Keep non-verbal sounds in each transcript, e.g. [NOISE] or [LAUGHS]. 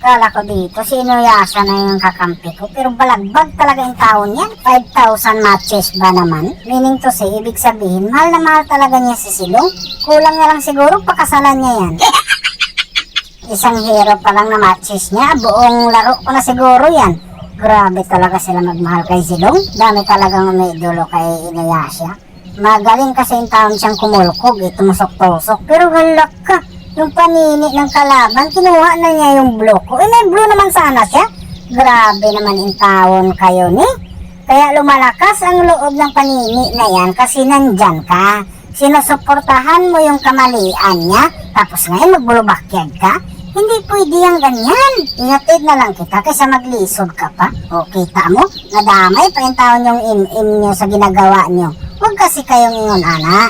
Kala ko dito, sinuyasa na yung kakampi ko. Pero balagbag talaga yung taon yan. 5,000 matches ba naman? Meaning to say, ibig sabihin, mahal na mahal talaga niya si Silong. Kulang na lang siguro, pakasalan niya yan. [LAUGHS] Isang hero pa lang na matches niya. Buong laro ko na siguro yan. Grabe talaga sila magmahal kay Silong. Dami talagang umidolo kay Inuyasha. Magaling kasi yung taon siyang kumulkog, eh, tumusok-tusok. Pero halak ka, yung panini ng kalaban, kinuha na niya yung blue ko. Eh, blue naman sana siya. Grabe naman yung taon kayo ni. Kaya lumalakas ang loob ng panini na yan kasi nandyan ka. Sinusuportahan mo yung kamalian niya, tapos ngayon magbulubakyag ka. Hindi pwede yung ganyan. Ingatid na lang kita kaysa maglisod ka pa. O kita mo, nadamay pa yung taon yung im-im nyo sa ginagawa nyo. Huwag kasi kayong ingon, ana.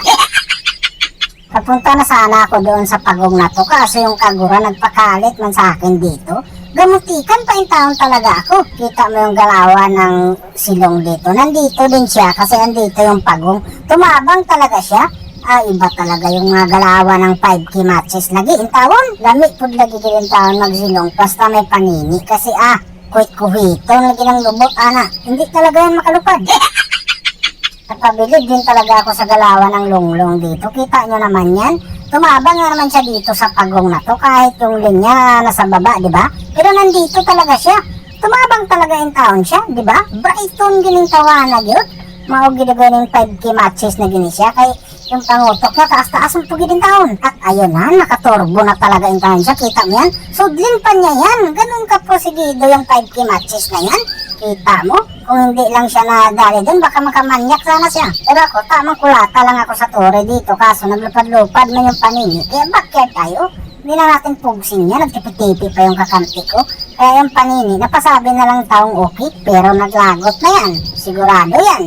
Papunta na sana ako doon sa pagong na to kaso yung kagura nagpakalit man sa akin dito. Gamutikan pa yung taon talaga ako. Kita mo yung galawan ng silong dito. Nandito din siya kasi andito yung pagong. Tumabang talaga siya. Ah, iba talaga yung mga galawan ng 5k matches lagi in taon. Lamig po lagi din taon magsilong basta may panini kasi ah, kuhit-kuhito lagi ng lubot ana. Hindi talaga yan makalupad. [LAUGHS] Napabilib din talaga ako sa galawan ng lunglong dito. Kita nyo naman yan. Tumabang nga naman siya dito sa pagong na to kahit yung linya nasa baba, di ba? Pero nandito talaga siya. Tumabang talaga yung taon siya, di ba? Brighton gining tawanag yun. Maog ginagawa ng 5k matches na gini siya. Kay yung pangutok niya, taas-taas ang pugi din taon. At ayun na, nakaturbo na talaga yung taon siya. Kita mo yan? Sudlin pa niya yan. Ganun ka prosigido yung 5k matches na yan. Kita mo? Kung hindi lang siya nadali doon, baka makamanyak sana siya. Pero ako, tamang kulata lang ako sa tore dito. Kaso naglupad-lupad na yung panini. Kaya backyard tayo. Hindi na natin pugsin niya. Nagtipi-tipi pa yung kakampi ko. Kaya yung panini, napasabi na lang taong okay. Pero naglagot na yan. Sigurado yan.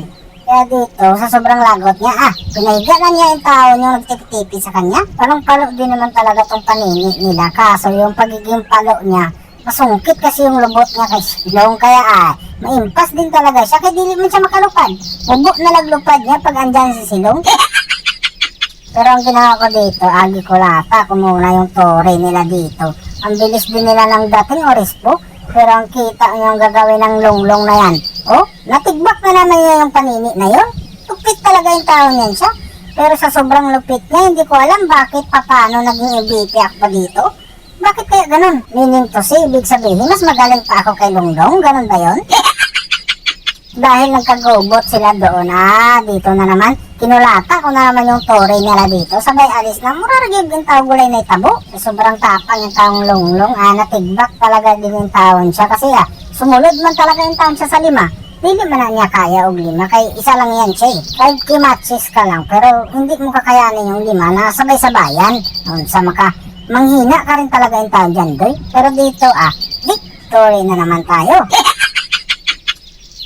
Kaya dito, sa sobrang lagot niya, ah, pinahiga na niya yung tao yung nagtipi-tipi sa kanya. Palong-palo din naman talaga tong panini nila. Kaso yung pagiging palo niya, masungkit kasi yung lubot niya kay Silong. Kaya ah, maimpas din talaga siya. Kaya dili man siya makalupad. Ubo na naglupad niya pag andyan si Silong. [LAUGHS] Pero ang ginawa ko dito, agi ko lata, kumuna yung tore nila dito. Ang bilis din nila ng dating oris po. Pero ang kita nyo ang gagawin ng lunglong na yan. Oh, natigbak na naman niya yung panini na yun. Lupit talaga yung tao niyan siya. Pero sa sobrang lupit niya, hindi ko alam bakit paano naging MVP ako dito. Kaya ganun? Meaning to say, ibig sabihin, mas magaling pa ako kay Lunglong? Ganun ba yun? [LAUGHS] Dahil nagkagobot sila doon, ah, dito na naman, kinulata ko na naman yung tore nila dito. Sabay alis na, muraragib yung tao gulay na itabo. Sobrang tapang yung taong lunglong, ah, natigbak talaga din yung taon siya. Kasi ah, sumunod man talaga yung taon siya sa lima. Hindi man na niya kaya og lima, kay isa lang yan siya eh. 5 matches ka lang, pero hindi mo kakayanin yung lima na sabay-sabayan. Noon sa maka, manghina ka rin talaga yung taon dyan, doy. Pero dito ah, victory na naman tayo.